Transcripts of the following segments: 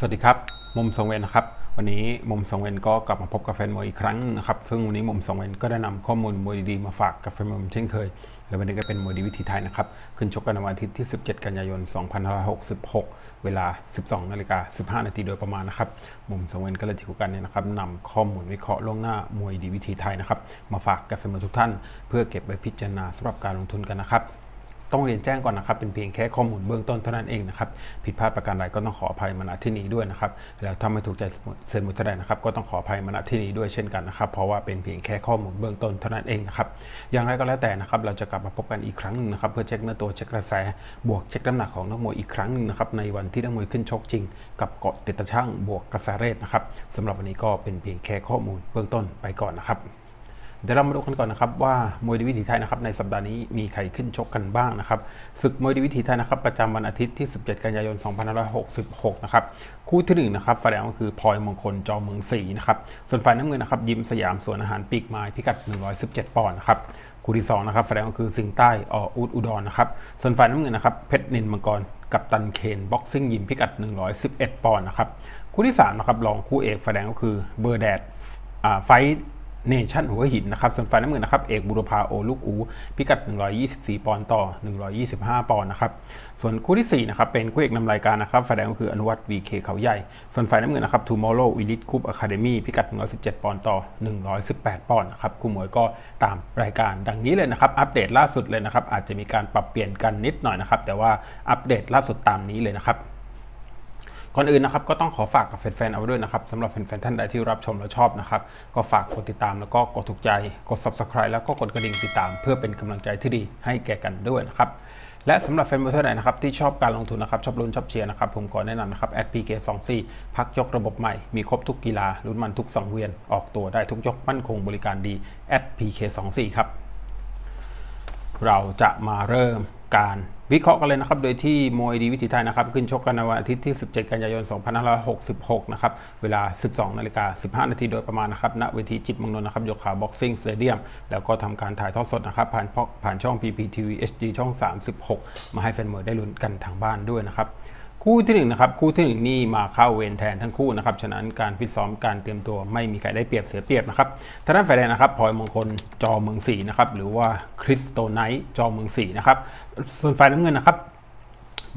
สวัสดีครับ มุมสองเวนนะครับ วันนี้มุมสองเวนก็กลับมาพบกับแฟนมวยอีกครั้งนะครับ ซึ่งวันนี้มุมสองเวนก็ได้นำข้อมูลมวยดีๆมาฝากกับแฟนมวยเช่นเคย และวันนี้ก็เป็นมวยดีวิธีไทยนะครับ ขึ้นชกกันในวันอาทิตย์ที่ 17 กันยายน 2566 เวลา 12นาฬิกา15 นาทีโดยประมาณนะครับ มุมสองเวนก็เลยถือโอกาสนี้นะครับนำข้อมูลวิเคราะห์ล่วงหน้ามวยดีวิธีไทยนะครับ มาฝากกับแฟนมวยทุกท่าน เพื่อเก็บไว้พิจารณาสำหรับการลงทุนกันนะครับ ต้องเรียนแจ้งก่อนนะครับ เป็นเพียงแค่ข้อมูลเบื้องต้นเท่านั้นเองนะครับผิดพลาดประการใดก็ต้องขออภัยมาณที่นี้ด้วยนะครับแล้วถ้าไม่ถูกใจเซนมุทใดนะครับก็ต้องขออภัยมาณที่นี้ด้วยเช่นกันนะครับเพราะว่าเป็นเพียงแค่ข้อมูลเบื้องต้นเท่านั้นเองนะครับอย่างไรก็แล้วแต่นะครับเราจะกลับมาพบกันอีกครั้งหนึงนะครับเพื่อเช็คเนื้อตัวเช็คกระแสบวกเช็คน้ำหนักของนักมวยอีกครั้งหนึ่งนะครับในวันที่นักมวยขึ้นชกจริง กับเกาะติดตะช่างบวกกระแสเรศนะครับสำหรับวันนี้ก็เป็นเพียงแค่ข้อมูลเบื้องต้นไปก่อนนะครับ เดี๋ยวเรามาดูกันก่อนนะครับว่ามวยดีวิถีไทยนะครับในสัปดาห์นี้มีใครขึ้นชกกันบ้างนะครับศึกมวยดีวิถีไทยนะครับประจำวันอาทิตย์ที่ 17 กันยายน 2566 นะครับคู่ที่หนึ่งนะครับฝ่ายแดงก็คือพลอยมงคลจอเมืองศรีนะครับส่วนฝ่ายน้ำเงินนะครับยิมสยามสวนอาหารปีกไม้พิกัด 117 ปอนด์นะครับคู่ที่สองนะครับฝ่ายแดงก็คือสิงใต้ออุดอุดรนะครับส่วนฝ่ายน้ำเงินนะครับเพชรนินมังกรกับตันเคนบ็อกซิ่งยิมพิกัด 111 ปอนด์นะครับคู่ที่สามนะครับรองคู่เอกฝ่ายแดงก็คือเบอร์แดดไฟ เนชั่นหัวหินนะครับส่วนฝ่ายน้ำเงินนะครับเอกบุรพาโอลูกอูพิกัด 124 ปอนด์ต่อ 125 ปอนด์นะครับส่วนคู่ที่4นะครับเป็นคู่เอกนำรายการนะครับฝ่ายแดงก็คืออนุวัตวีเคเขาใหญ่ ส่วนฝ่ายน้ำเงินนะครับทูมอร์โลวิลิทคูปอะคาเดมี่พิกัด 117 ปอนด์ต่อ 118 ปอนด์นะครับคู่มวยก็ตามรายการดังนี้เลยนะครับอัปเดตล่าสุดเลยนะครับอาจจะมีการปรับเปลี่ยนกันนิดหน่อยนะครับแต่ว่าอัปเดตล่าสุดตามนี้เลยนะครับ ก่อนอื่นนะครับก็ต้องขอฝากกับแฟนๆเอาไว้ด้วยนะครับสำหรับแฟนๆท่านใดที่รับชมและชอบนะครับก็ฝากกดติดตามแล้วก็กดถูกใจกด subscribe แล้วก็กดกระดิ่งติดตาม เพื่อเป็นกำลังใจที่ดีให้แก่กันด้วยนะครับและสำหรับแฟนบอลท่านนะครับที่ชอบการลงทุนนะครับชอบลุ้นชอบเชียร์นะครับผมขอแนะนำนะครับ @pk24 พักยกระบบใหม่มีครบทุกกีฬาลุ้นมันทุกสังเวียนออกตัวได้ทุกยกมั่นคงบริการดี @pk24 ครับเราจะมาเริ่มการ วิเคราะห์กันเลยนะครับ โดยที่มวยดีวิถีไทยนะครับ ขึ้นชกกันในวันอาทิตย์ที่ 17 กันยายน 2566 นะครับ เวลา 12 นาฬิกา 15 นาทีโดยประมาณนะครับ ณ เวทีจิตมงนนนะครับ ยกขาบ็อกซิ่งสเตเดียม แล้วก็ทำการถ่ายทอดสดนะครับ ผ่านผ่านช่อง PPTV HD ช่อง 36 มาให้แฟนมวยได้ลุ้นกันทางบ้านด้วยนะครับ คู่ที่หนึ่งนะครับคู่ที่หนึ่งนี่มาเข้าเวรแทนทั้งคู่นะครับฉะนั้นการฟิตซ้อมการเตรียมตัวไม่มีใครได้เปรียบเสียเปรียบนะครับทางด้านฝ่ายแดงนะครับพลอยมงคลจอเมืองศรีนะครับหรือว่าคริสโตไนท์จอเมืองศรีนะครับส่วนฝ่ายน้ำเงินนะครับ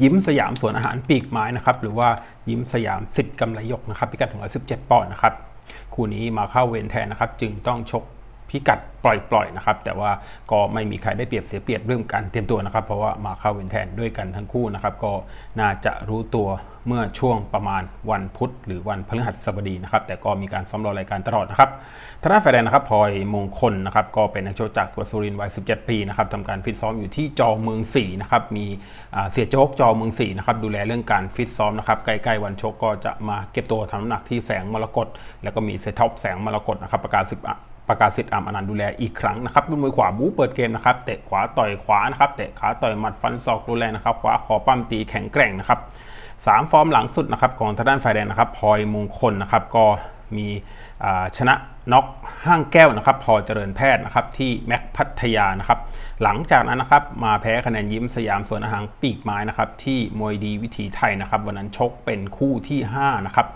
ยิ้มสยามสวนอาหารปีกไม้นะครับหรือว่ายิ้มสยามสิทธิ์กำไรยกนะครับพิกัดถึง117ปอนด์นะครับคู่นี้มาเข้าเวรแทนนะครับจึงต้องชก พิกัดปล่อยๆนะครับแต่ว่าก็ไม่มีใครได้เปรียบเสียเปรียบเรื่องการเตรียมตัวนะครับ เพราะว่ามาเข้าเวรแทนด้วยกันทั้งคู่นะครับ ก็น่าจะรู้ตัวเมื่อช่วงประมาณวันพุธ หรือวันพฤหัสบดีนะครับ แต่ก็มีการซ้อมรอรายการตลอดนะครับทางด้านายแดงนะครับพลอยมงคลนะครับก็เป็นนักโชกจากจัวสุรินทร์วัย 17 ปีนะครับทำการฟิตซ้อมอยู่ที่จอเมืองศรีนะครับมีเสียโจ๊กจอเมืองศรีนะครับดูแลเรื่องการฟิตซ้อมนะครับใกล้ๆวันชกก็จะมาเก็บตัวทำน้ำหนักที่แสงมรกตแล้วก็มีเซตท็อปแสงมรกตนะครับประกาศสิบ ประกาศสิทธิ์อามอนันต์ดูแลอีกครั้งนะครับเป็นมวยขวาบู๊เปิดเกมนะครับเตะขวาต่อยขวานะครับเตะขาต่อยหมัดฟันศอกดูแลนะครับขวาขอปั้มตีแข็งแกร่งนะครับสามฟอร์มหลังสุดนะครับของทางด้านฝ่ายแดงนะครับพลอยมงคลนะครับก็มีชนะ น็อกห้างแก้วนะครับ พอเจริญแพทย์นะครับที่แม็กพัทยานะครับ หลังจากนั้นนะครับมาแพ้คะแนนยิ้มสยามสวนอาหารปีกไม้นะครับที่มวยดีวิถีไทยนะครับ วันนั้นชกเป็นคู่ที่5นะครับ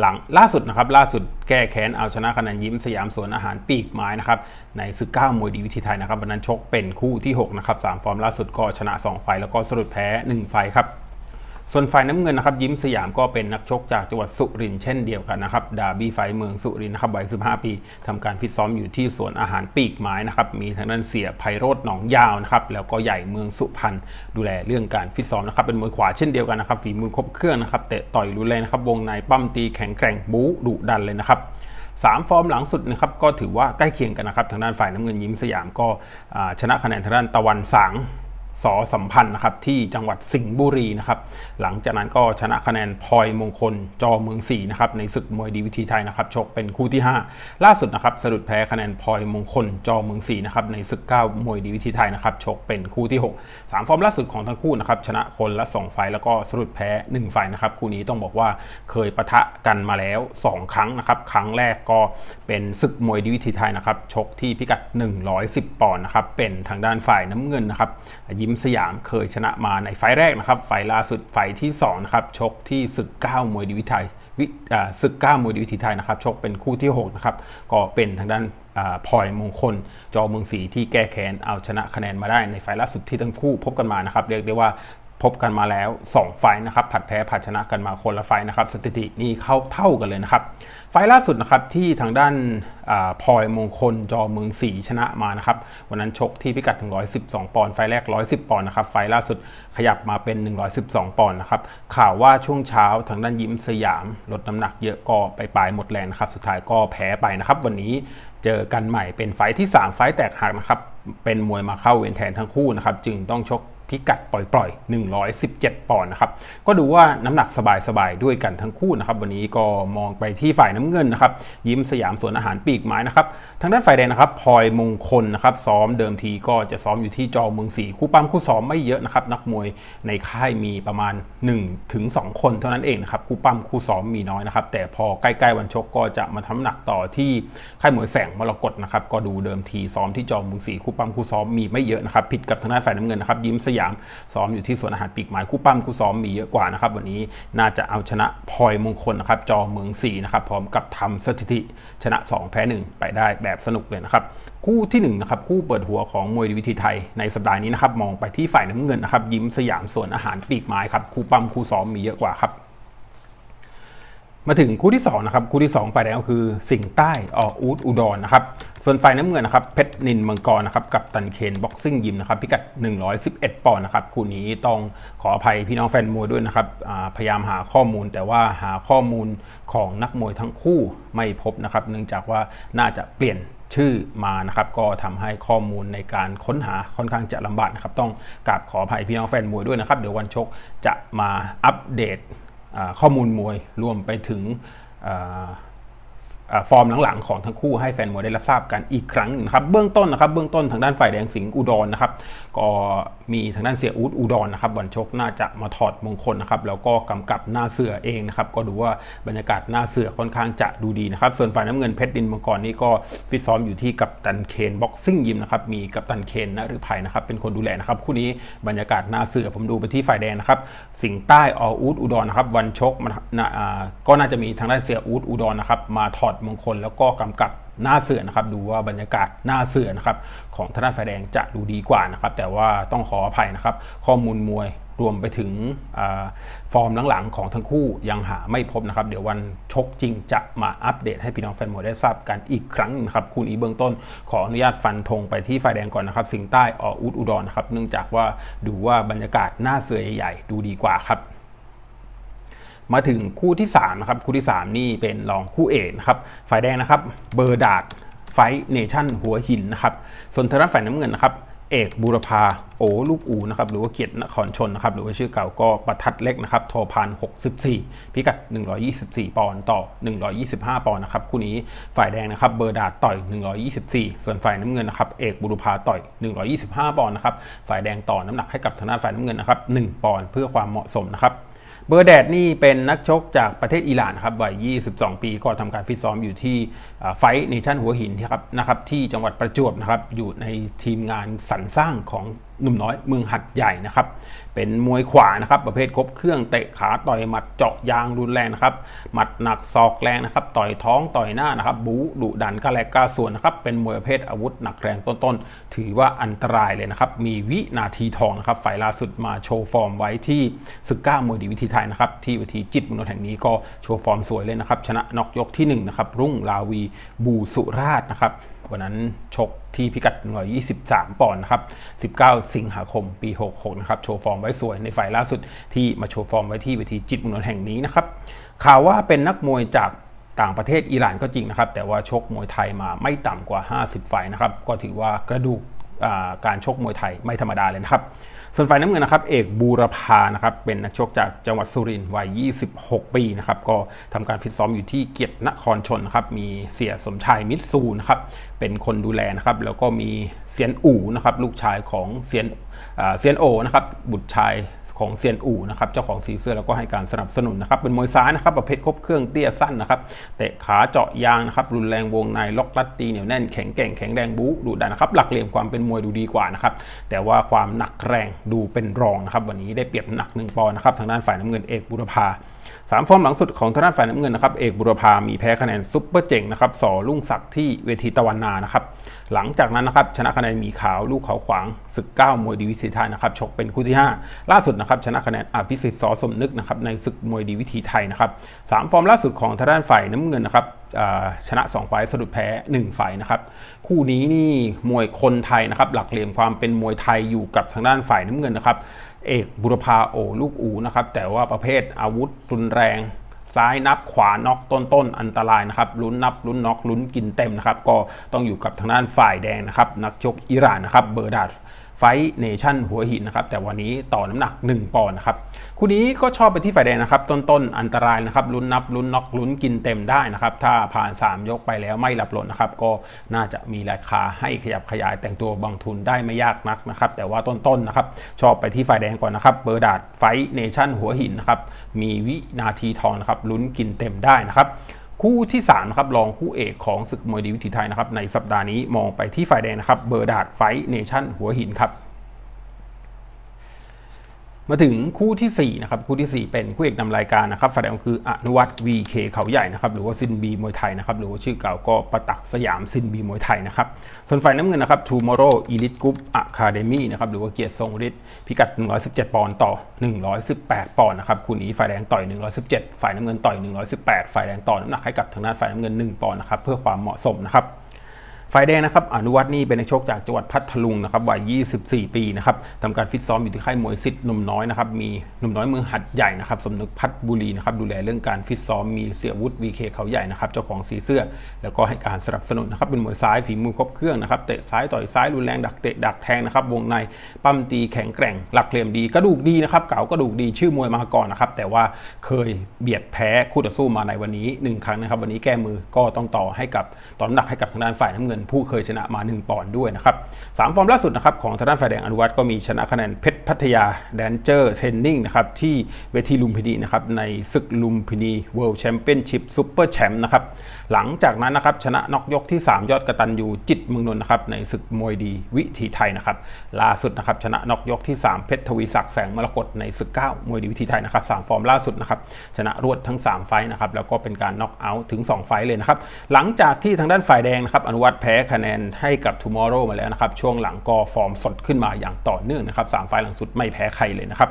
หลังล่าสุดนะครับล่าสุดแก้แค้นเอาชนะคะแนนยิ้มสยามสวนอาหารปีกไม้นะครับในศึกเก้ามวยดีวิถีไทยนะครับวันนั้นชกเป็นคู่ที่6นะครับสามฟอร์มล่าสุดก็ชนะ 2 ไฟแล้วก็สรุปแพ้ 1 ไฟครับ ส่วนฝ่ายน้ำเงินนะครับยิ้มสยามก็เป็นนักชกจากจังหวัดสุรินทร์เช่นเดียวกันนะครับดาบี้ไฟเมืองสุรินทร์นะครับวัย 15 ปีทำการฟิตซ้อมอยู่ที่สวนอาหารปีกไม้นะครับมีทางด้านเสียไพโรธหนองยาวนะครับแล้วก็ใหญ่เมืองสุพรรณดูแลเรื่องการฟิตซ้อมนะครับเป็นมวยขวาเช่นเดียวกันนะครับฝีมือครบเครื่องนะครับเตะต่อยรุนแรงนะครับวงในปั้มตีแข็งแกร่งบู๊ดุดันเลยนะครับสามฟอร์มหลังสุดนะครับก็ถือว่าใกล้เคียงกันนะครับทางด้านฝ่ายน้ำเงินยิ้มสยามก็ชนะคะแนนทางด้านตะวันสาง สอสัมพันธ์นะครับที่จังหวัดสิงห์บุรีนะครับหลังจากนั้นก็ชนะคะแนนพลอยมงคลจอเมืองศรีนะครับในศึกมวยดีวิธีไทยนะครับชกเป็นคู่ที่ 5 ล่าสุดนะครับสะดุดแพ้คะแนนพลอยมงคลจอเมืองศรีนะครับในศึกเก้ามวยดีวิธีไทยนะครับชกเป็นคู่ที่6สามฟอร์มล่าสุดของทั้งคู่นะครับชนะคนละสองไฟแล้วก็สะดุดแพ้ 1 ไฟนะครับคู่นี้ต้องบอกว่าเคยปะทะกันมาแล้ว 2 ครั้งนะครับครั้งแรกก็เป็นศึกมวยดีวิธีไทยนะครับชกที่พิกัด 110 ปอนด์นะครับเป็นทางด้านฝ่ายน้ำเงินนะครับ ยิ้มสยามเคยชนะมาในไฟแรกนะครับ ไฟล่าสุดไฟที่2นะครับ ชกที่ศึก9มวยดีวิไทยวิศึก9มวยดีวิถีไทยนะครับ ชกเป็นคู่ที่6นะครับ ก็เป็นทางด้านพลอยมงคล จอเมืองศรีที่แก้แค้นเอาชนะคะแนนมาได้ในไฟล่าสุดที่ทั้งคู่พบกันมานะครับ เรียกได้ว่า พบกันมาแล้ว 2 ไฟนะครับผัดแพ้ผัดชนะกันมาคนละไฟนะครับสถิตินี่เข้าเท่ากันเลยนะครับ ไฟล่าสุดนะครับที่ทางด้านอพลอยมงคลจอเมืองศรีชนะมานะครับวันนั้นชกที่พิกัด 112 ปอนด์ไฟแรก 110 ปอนด์นะครับไฟล่าสุดขยับมาเป็น 112 ปอนด์นะครับข่าวว่าช่วงเช้าทางด้านยิ้มสยาม ลดน้ำหนักเยอะก็ไปปลายหมดแรงนะครับสุดท้ายก็แพ้ไปนะครับวันนี้เจอกันใหม่เป็นไฟที่ 3 ไฟแตกหักนะครับเป็นมวยมาเข้าเวรแทนทั้งคู่นะครับจึงต้องชก พิกัดปล่อยๆ 117 ปอนด์นะครับ ก็ดูว่าน้ำหนักสบายๆ ด้วยกันทั้งคู่นะครับ วันนี้ก็มองไปที่ฝ่ายน้ำเงินนะครับ ยิ้มสยามสวนอาหารปีกไม้นะครับ ทางด้านฝ่ายแดงนะครับพลอยมงคลนะครับ ซ้อมเดิมทีก็จะซ้อมอยู่ที่จอเมืองศรีคู่ปั้มคู่ซ้อมไม่เยอะนะครับ นักมวยในค่ายมีประมาณ1ถึง2คนเท่านั้นเองนะครับ คู่ปั้มคู่ซ้อมมีน้อยนะครับ แต่พอใกล้ๆวันชกก็จะมาทำหนักต่อที่ค่ายมวยแสงมรกตนะครับ ก็ดูเดิมทีซ้อมที่จอเมืองศรีคู่ปั้มคู่ซ้อมมีไม่เยอะนะครับ ผิดกับทางด้านฝ่ายน้ำเงินนะครับ ยิ้มสยามซ้อมอยู่ที่สวนอาหารปีกไม้คู่ปั้มคู่ซ้อมมีเยอะกว่านะครับวันนี้น่าจะเอาชนะพลอยมงคลนะครับจอเมืองสีนะครับพร้อมกับทำสถิติชนะ 2 แพ้ 1 ไปได้แบบสนุกเลยนะครับคู่ที่1นะครับคู่เปิดหัวของมวยดีวิธีไทยในสัปดาห์นี้นะครับมองไปที่ฝ่ายน้ำเงินนะครับยิ้มสยามส่วนอาหารปีกไม้ครับคู่ปั้มคู่ซ้อมมีเยอะกว่าครับ มาถึงคู่ที่2นะครับคู่ที่ 2 ฝ่ายแดงก็คือสิงห์ใต้อออูดอุดรนะครับส่วนฝ่ายน้ำเงินนะครับเพชรนินมังกรนะครับกับตันเคนบ็อกซิ่งยิมนะครับพิกัด 111 ปอนด์นะครับคู่นี้ต้องขออภัยพี่น้องแฟนมวยด้วยนะครับพยายามหาข้อมูลแต่ว่าหาข้อมูลของนักมวยทั้งคู่ไม่พบนะครับเนื่องจากว่าน่าจะเปลี่ยนชื่อมานะครับก็ทำให้ข้อมูลในการค้นหาค่อนข้างจะลำบากนะครับต้องกราบขออภัยพี่น้องแฟนมวยด้วยนะครับเดี๋ยววันชกจะมาอัปเดต ข้อมูลมวยรวมไปถึง ฟอร์มหลังๆของทั้งคู่ให้แฟนมวยได้รับทราบกันอีกครั้งหนึ่งนะครับเบื้องต้นนะครับเบื้องต้นทางด้านฝ่ายแดงสิงห์อุดรนะครับก็มีทางด้านเสียอูดอุดรนะครับวันชกน่าจะมาถอดมงคลนะครับแล้วก็กำกับหน้าเสือเองนะครับก็ดูว่าบรรยากาศหน้าเสือค่อนข้างจะดูดีนะครับส่วนฝ่ายน้ำเงินเพชรดินมังกรนี่ก็ฟิตซ้อมอยู่ที่กัปตันเคนบ็อกซิ่งยิมนะครับมีกัปตันเคนนะหรือไผ่นะครับเป็นคนดูแลนะครับคู่นี้บรรยากาศหน้าเสือผมดูไปที่ฝ่ายแดงนะครับสิงห์ใต้ออูดอุดรนะครับวันชกมันก็น่าจะมีทางด้านเสียอูดอุดรนะครับมาถอดมงคล แล้วก็กำกับหน้าเสือนะครับ ดูว่าบรรยากาศหน้าเสือนะครับ ของทางด้าน่ายแดงจะดูดีกว่านะครับ แต่ว่าต้องขออภัยนะครับ ข้อมูลมวยรวมไปถึงอฟอร์มหลังๆ ของทั้งคู่ยังหาไม่พบนะครับ เดี๋ยววันชกจริงจะมาอัปเดตให้พี่น้องแฟนมวยได้ทราบกันอีกครั้งนะครับคู่นี้เบื้องต้นขออนุญาตฟันธงไปที่ฝ่ายแดงก่อนนะครับ สิงใต้ออุดอุดรนะครับเนื่องจากว่าดูว่าบรรยากาศหน้าเสือใหญ่ๆดูดีกว่าครับ มาถึงคู่ที่3นะครับคู่ที่ 3 นี่เป็นรองคู่เอกนะครับฝ่ายแดงนะครับเบอร์ดาดไฟเนชั่นหัวหินนะครับส่วนทางด้านฝ่ายน้ำเงินนะครับเอกบูรพาโอลูกอูนะครับหรือว่าเกียรตินครชนนะครับหรือว่าชื่อเก่าก็ประทัดเล็กนะครับโทพัน64พิกัด 124 ปอนด์ต่อ 125 ปอนด์นะครับคู่นี้ฝ่ายแดงนะครับเบอร์ดาต่อย 124 ส่วนฝ่ายน้ำเงินนะครับเอกบูรพาต่อย 125 ปอนด์นะครับฝ่ายแดงต่อน้ำหนักให้กับทางด้านฝ่ายน้ำเงินนะครับ1ปอนด์เพื่อความเหมาะสมนะครับ บอร์แดดนี่เป็นนักชกจากประเทศอิหร่านครับวัย 22 ปี ก็ทำการฟิตซ้อมอยู่ที่ไฟเนชั่นหัวหินนะครับนะครับที่จังหวัดประจวบนะครับอยู่ในทีมงานสรรสร้างของหนุ่มน้อยเมืองหัดใหญ่นะครับ เป็นมวยขวานะครับ ประเภทครบเครื่องเตะขาต่อยหมัดเจาะยางรุนแรงนะครับ หมัดหนักศอกแรงนะครับ ต่อยท้องต่อยหน้านะครับ บู๊ดุดันกล้าแลกกาส่วนนะครับ เป็นมวยประเภทอาวุธหนักแรงต้นๆ ถือว่าอันตรายเลยนะครับ มีวินาทีทองนะครับ ฝ่ายล่าสุดมาโชว์ฟอร์มไว้ที่ศึกก้ามวยดีวิธีไทยนะครับ ที่วิธีจิตรมนุษย์แห่งนี้ก็โชว์ฟอร์มสวยเลยนะครับ ชนะนอกยกที่1นะครับ รุ่งลาวีบูสุราชนะครับ วันนั้นชกที่พิกัด 123 ปอนด์นะครับ 19 สิงหาคมปี 66 นะครับ โชว์ฟอร์มไว้สวยในไฟล์ล่าสุดที่มาโชว์ฟอร์มไว้ที่เวทีจิตรมนนแห่งนี้นะครับ ข่าวว่าเป็นนักมวยจากต่างประเทศอิหร่านก็จริงนะครับ แต่ว่าชกมวยไทยมาไม่ต่ำกว่า 50 ไฟล์นะครับ ก็ถือว่ากระดูก การชกมวยไทยไม่ธรรมดาเลยนะครับส่วนฝ่ายน้ำเงินนะครับเอกบูรพานะครับเป็นนักชกจากจังหวัดสุรินทร์วัย 26 ปีนะครับก็ทำการฟิตซ้อมอยู่ที่เกียรตินครชนนะครับมีเสียสมชายมิตรซูนะครับเป็นคนดูแลนะครับแล้วก็มีเซียนอู่นะครับลูกชายของเซียนเซียนโอนะครับบุตรชาย ของเซียนอู่นะครับเจ้าของสีเสื้อแล้วก็ให้การสนับสนุนนะครับเป็นมวยซ้ายนะครับประเภทครบเครื่องเตี้ยสั้นนะครับเตะขาเจาะยางนะครับรุนแรงวงในล็อกลัดตีเหนียวแน่นแข็งแกร่งแข็งแรงบู๊ดุดันนะครับหลักเหลี่ยมความเป็นมวยดูดีกว่านะครับแต่ว่าความหนักแรงดูเป็นรองนะครับวันนี้ได้เปรียบหนักหนึ่งปอนด์นะครับทางด้านฝ่ายน้ำเงินเอกบุรพา สามฟอร์มหลังสุดของทางด้านฝ่ายน้ำเงินนะครับเอกบุรพามีแพ้คะแนนซุปเปอร์เจ๋งนะครับสอลุ่งศักดิ์ที่เวทีตะวันนานะครับหลังจากนั้นนะครับชนะคะแนนมีขาวลูกเขาขวางศึกเก้ามวยดีวิธีไทยนะครับชกเป็นคู่ที่ 5 ล่าสุดนะครับชนะคะแนนอภิสิทธิ์สอสมนึกนะครับในศึกมวยดีวิธีไทยนะครับสามฟอร์มล่าสุดของทางด้านฝ่ายน้ำเงินนะครับชนะ2ไฟล์สะดุดแพ้1ไฟล์นะครับ คู่นี้นี่มวยคนไทยนะครับหลักเหลี่ยมความเป็นมวยไทยอยู่กับทางด้านฝ่ายน้ำเงินนะครับ เอกบุรพาโอลูกอูนะครับแต่ว่าประเภทอาวุธรุนแรง ซ้ายนับขวาน็อกต้นต้นอันตรายนะครับลุ้นนับลุ้นน็อกลุ้นกินเต็มนะครับก็ต้องอยู่กับทางด้านฝ่ายแดงนะครับนักชกอิหร่านนะครับเบอร์ดาด ไฟเนชั่นหัวหินนะครับแต่วันนี้ต่อน้ำหนัก 1 ปอนด์นะครับคู่นี้ก็ชอบไปที่ฝ่ายแดงนะครับ ต้นต้นอันตรายนะครับลุ้นนับลุ้นน็อกลุ้นกินเต็มได้นะครับถ้าผ่าน 3 ยกไปแล้วไม่หลับหล่นนะครับก็น่าจะมีราคาให้ขยับขยายแต่งตัวบางทุนได้ไม่ยากนักนะครับแต่ว่าต้นๆนะครับชอบไปที่ฝ่ายแดงก่อนนะครับเบอร์ดาดไฟเนชั่นหัวหินนะครับมีวินาทีทองนะครับลุ้นกินเต็มได้นะครับ คู่ที่3นะครับรองคู่เอกของศึกมวยดีวิถีไทยนะครับในสัปดาห์นี้มองไปที่ฝ่ายแดงนะครับเบอร์ดาดไฟเนชั่นหัวหินครับ มาถึงคู่ทีสี่4นะครับคู่ทีสี่ 4 เป็นคู่เอกนำรายการนะครับฝ่ายแดงคืออนุวัต VK เขาใหญ่นะครับหรือว่าซินบีมวยไทยนะครับหรือว่าชื่อเก่าก็ประตักสยามซินบีมวยไทยนะครับส่วนฝ่ายน้ำเงินนะครับ Tomorrow Elite Group Academy นะครับหรือว่าเกียรติทรงฤทธิ์พิกัด 117 ปอนด์ต่อ 118 ปอนด์นะครับคู่นี้ฝ่ายแดงต่อย 117 ฝ่ายน้ำเงินต่อย 118 ฝ่ายแดงต่อน้ำหนักให้กับทางด้านฝ่ายน้ำเงิน 1 ปอนด์นะครับเพื่อความเหมาะสมนะครับ ฝ่ายแดงนะครับอนุวัฒน์นี่เป็นนักชกจากจังหวัดพัทลุงนะครับวัย 24 ปีนะครับทำการฟิตซ้อมอยู่ที่ค่ายมวยสิทธิ์หนุ่มน้อยนะครับมีหนุ่มน้อยเมืองหัดใหญ่นะครับสมนึกพัทบุรีนะครับดูแลเรื่องการฟิตซ้อมมีเสียวุฒิวีเคเขาใหญ่นะครับเจ้าของสีเสื้อ แล้วก็ให้การสนับสนุนนะครับเป็นมวยซ้ายฝีมือครบเครื่องนะครับเตะซ้ายต่อยซ้ายรุนแรงดักเตะดักแทงนะครับวงในปั้มตีแข็งแกร่ง หลักเหลี่ยมดีกระดูกดีนะครับเก๋ากระดูกดีชื่อมวยมาก่อนนะครับแต่ว่าเคยเบียดแพ้คู่ต่อสู้มาในวันนี้หนึ่งครั้งนะครับวันนี้แก้มือก็ต้องต่อให้กับตอนหนักให้กับทางด้านฝ่ายน้ำเงินผู้เคยชนะมา 1 ปอนด์ด้วยนะครับสามฟอร์มล่าสุดนะครับของทางด้านฝ่ายแดงอนุวัฒน์ก็มีชนะคะแนนเพชรพัทยาแดนเจอร์เทรนนิ่งนะครับที่เวทีลุมพินีนะครับในศึกลุมพินีเวิลด์แชมเปี้ยนชิพซูเปอร์แชมป์นะครับหลังจากนั้นนะครับชนะน็อกยกที่ 3 ยอดกระตันยูจิตเมืองนนท์นะครับในศึกมวยดีวิถีไทยนะครับล่าสุดนะครับชนะน็อกยกที่ 3 เพชรทวีศักดิ์แสงมรกตในศึกเก้ามวยดีวิถีไทยนะครับสามฟอร์มล่าสุดนะครับชนะรวดทั้ง 3 ไฟต์นะครับแล้วก็เป็นการน็อกเอาท์ถึง 2 ไฟต์เลยนะครับหลังจากที่ทางด้านฝ่ายแดงนะครับอนุวัฒน์แพ้พ้คะแนนให้กับ Tomorrow มาแล้วนะครับ ช่วงหลังก็ฟอร์มสดขึ้นมาอย่างต่อเนื่องนะครับสามไฟล์หลังสุดไม่แพ้ใครเลยนะครับ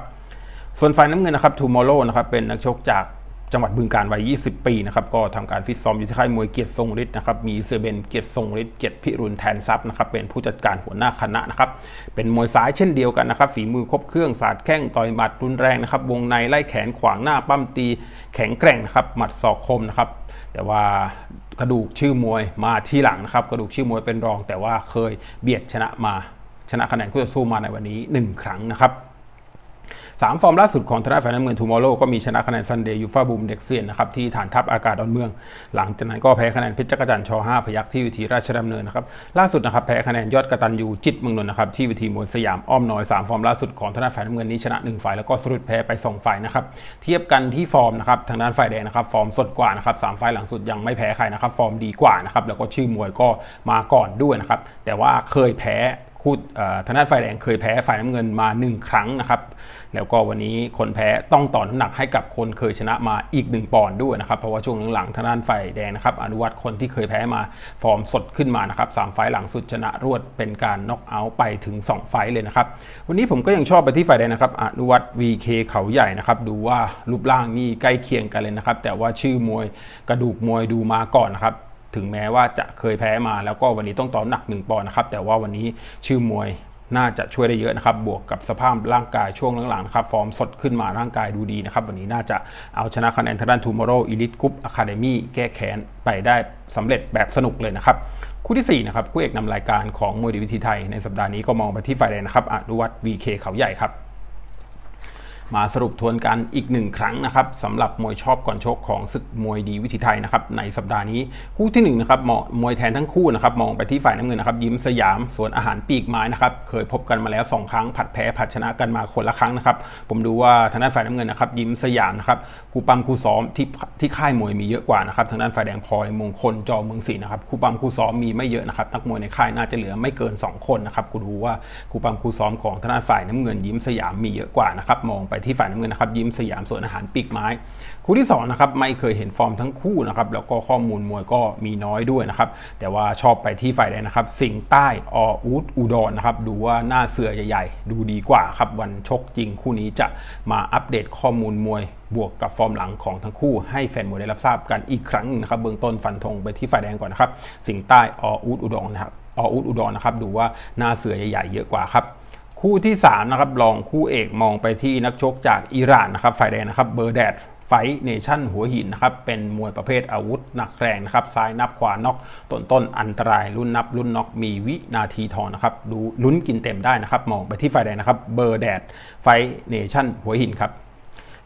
ส่วนฝ่ายน้ำเงินนะครับ Tomorrow นะครับเป็นนักชกจากจังหวัดบึงการวัย 20 ปีนะครับก็ทำการฟิตซ้อมอยู่ที่ค่ายมวยเกียรติทรงฤทธิ์นะครับมีเซเบนเกียรติทรงฤทธิ์เกียรติพิรุณแทนทรัพย์นะครับเป็นผู้จัดการหัวหน้าคณะนะครับเป็นมวยซ้ายเช่นเดียวกันนะครับฝีมือครบเครื่องสาดแข้งต่อยหมัดรุนแรงนะครับวงในไล่แขนขวางหน้าปั้มตีแข็งแกร่งนะครับหมัดศอกคมนะครับ แต่ว่ากระดูกชื่อมวยมาที่หลังนะครับ กระดูกชื่อมวยเป็นรอง แต่ว่าเคยเบียดชนะมาชนะคะแนนคู่ต่อสู้มาในวันนี้ 1 ครั้งนะครับ สามฟอร์มล่าสุดของธนาคารน้ำเงินทูมอร์โลก็มีชนะคะแนนซันเดย์ยูฟาบูมเด็กเซียนนะครับที่ฐานทัพอากาศดอนเมือง หลังจากนั้นก็แพ้คะแนนเพชรจักรจันทร์ช5พยักที่วิธีราชดำเนินนะครับล่าสุดนะครับแพ้คะแนนยอดกระตันยูจิตเมืองนนท์นะครับที่วิธีมวยสยามอ้อมน้อยสามฟอร์มล่าสุดของธนาคารน้ำเงินนี้ชนะ 1 ฝ่ายแล้วก็สรุปแพ้ไป 2 ฝ่ายนะครับเทียบกันที่ฟอร์มนะครับทางด้านฝ่ายแดงนะครับฟอร์มสดกว่านะครับสามฝ่ายหลังสุดยังไม่แพ้ใครนะครับฟอร์มดีกว่านะครับแล้วก็ชื่อมวยก็มาก่อนด้วยนะครับแต่ว่าเคยแพ้ คู่ทางด้านฝ่ายแดงเคยแพ้ฝ่ายน้ำเงินมา 1 ครั้งนะครับ แล้วก็วันนี้คนแพ้ต้องต่อน้ำหนักให้กับคนเคยชนะมาอีก 1 ปอนด์ด้วยนะครับ เพราะว่าช่วงหลังๆทางด้านฝ่ายแดงนะครับ อนุวัตคนที่เคยแพ้มาฟอร์มสดขึ้นมานะครับสามไฟหลังสุดชนะรวดเป็นการน็อกเอาท์ไปถึง 2 ไฟเลยนะครับ วันนี้ผมก็ยังชอบไปที่ฝ่ายแดงนะครับ อนุวัต VK เขาใหญ่นะครับ ดูว่ารูปร่างนี่ใกล้เคียงกันเลยนะครับ แต่ว่าชื่อมวยกระดูกมวยดูมาก่อนนะครับ ถึงแม้ว่าจะเคยแพ้มาแล้วก็วันนี้ต้องต่อหนัก1ปอนด์นะครับแต่ว่าวันนี้ชื่อมวยน่าจะช่วยได้เยอะนะครับ บวกกับสภาพร่างกายช่วงหลังๆนะครับ ฟอร์มสดขึ้นมาร่างกายดูดีนะครับ วันนี้น่าจะเอาชนะคะแนนทางด้าน Tomorrow Elite Group Academy แก้แค้นไปได้สำเร็จแบบสนุกเลยนะครับ คู่ที่ 4 นะครับ คู่เอกนำรายการของมวยดีวิธีไทยในสัปดาห์นี้ก็มองไปที่ฝ่ายแดงนะครับอนุวัต VK เขาใหญ่ครับ มาสรุปทวนกันอีกหนึ่งครั้งนะครับสำหรับมวยชอบก่อนชกของศึกมวยดีวิถีไทยนะครับในสัปดาห์นี้คู่ที่หนึ่งนะครับเหมาะมวยแทนทั้งคู่นะครับมองไปที่ฝ่ายน้ำเงินนะครับยิ้มสยามสวนอาหารปีกไม้นะครับเคยพบกันมาแล้ว 2 ครั้งผัดแพ้ผัดชนะกันมาคนละครั้งนะครับผมดูว่าทางด้านฝ่ายน้ำเงินนะครับยิ้มสยามนะครับครูปั๊มครูซ้อมที่ที่ค่ายมวยมีเยอะกว่านะครับทางด้านฝ่ายแดงพลอยมงคลจอเมืองศรีนะครับครูปั๊มครูซ้อมมีไม่เยอะนะครับนักมวยในค่ายน่าจะเหลือไม่เกิน 2 คนนะครับกูดูว่าครูปั๊มครูซ้อมของทางด้านฝ่ายน้ำเงินยิ้มสยามมีเยอะกว่านะครับมองไปที่ฝ่ายน้ำเงินนะครับยิ้มสยามสวนอาหารปีกไม้ คู่ที่2นะครับไม่เคยเห็นฟอร์มทั้งคู่นะครับแล้วก็ข้อมูลมวยก็มีน้อยด้วยนะครับแต่ว่าชอบไปที่ฝ่ายแดงนะครับ สิงใต้ออูดอุดรนะครับดูว่าหน้าเสือใหญ่ๆ ดูดีกว่าครับวันชกจริงคู่นี้จะมาอัปเดตข้อมูลมวยบวกกับฟอร์มหลังของทั้งคู่ให้แฟนมวยได้รับทราบกันอีกครั้งนึงนะครับเบื้องต้นฟันธงไปที่ฝ่ายแดงก่อนนะครับ สิงใต้ออูดอุดรนะครับออูดอุดรนะครับดูว่าหน้าเสือใหญ่ๆเยอะกว่าครับ คู่ที่3นะครับรองคู่เอกมองไปที่นักชกจากอิหร่านนะครับฝ่ายแดงนะครับเบอร์แดดไฟเนชั่นหัวหินนะครับเป็นมวยประเภทอาวุธหนักแรงนะครับซ้ายนับขวาน็อกต้นต้นอันตรายรุ่นนับรุ่นน็อกมีวินาทีทองนะครับดูลุ้นกินเต็มได้นะครับมองไปที่ฝ่ายแดงนะครับเบอร์แดดไฟเนชั่นหัวหินครับ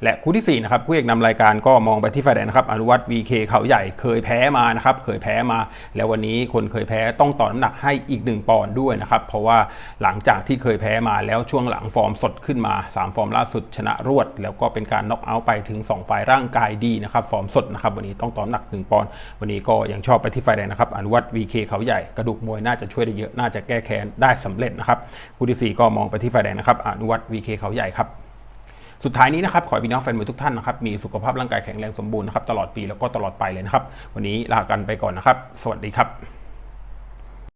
และคู่ที่4นะครับคู่เอกนำรายการก็มองไปที่ฝ่ายแดงนะครับอนุวัต VK เขาใหญ่เคยแพ้มานะครับเคยแพ้มา แล้ววันนี้คนเคยแพ้ต้องต่อน้ำหนักให้อีก 1 ปอนด์ด้วยนะครับเพราะว่าหลังจากที่เคยแพ้มาแล้วช่วงหลังฟอร์มสดขึ้นมา 3 ฟอร์มล่าสุดชนะรวด แล้วก็เป็นการน็อกเอาท์ไปถึง 2 ฝ่ายร่างกายดีนะครับฟอร์มสดนะครับวันนี้ต้องต่อน้ำหนัก 1 ปอนด์วันนี้ก็ยังชอบไปที่ฝ่ายแดงนะครับอนุวัต VK เขาใหญ่กระดูกมวยน่าจะช่วยได้เยอะน่าจะแก้แค้นได้สำเร็จนะครับคู่ที่สี่ก็มองไปที่ฝ่ายแดงนะครับอนุวัต VK เขาใหญ่ครับ สุดท้ายนี้นะครับขอให้พี่น้องแฟนมวยทุกท่านนะครับมีสุขภาพร่างกายแข็งแรงสมบูรณ์นะครับตลอดปีแล้วก็ตลอดไปเลยนะครับ วันนี้ลากันไปก่อนนะครับ สวัสดีครับ